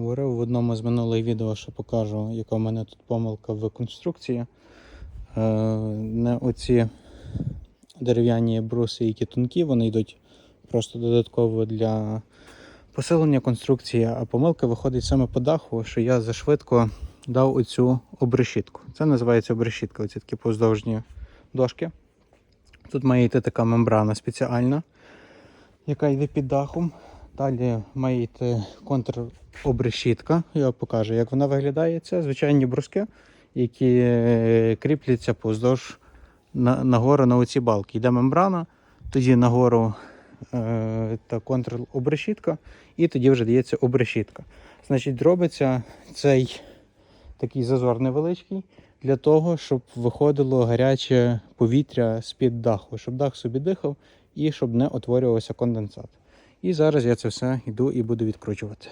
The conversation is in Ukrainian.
говорив в одному з минулих відео, що покажу, яка в мене тут помилка в конструкції. Не оці дерев'яні бруси, які тонкі, вони йдуть просто додатково для посилення конструкції, а помилка виходить саме по даху, що я зашвидко дав оцю обрешітку. Це називається обрешітка, оці такі поздовжні дошки. Тут має йти така мембрана спеціальна, яка йде під дахом. Далі має йти контробрешітка. Я покажу, як вона виглядає. Це звичайні бруски, які е, кріпляться поздовж на, нагору на оці балки. Йде мембрана, тоді нагору е, та контробрешітка, і тоді вже дається обрешітка. Значить, робиться цей такий зазор невеличкий для того, щоб виходило гаряче повітря з-під даху, щоб дах собі дихав і щоб не утворювався конденсат. І зараз я це все йду і буду відкручувати.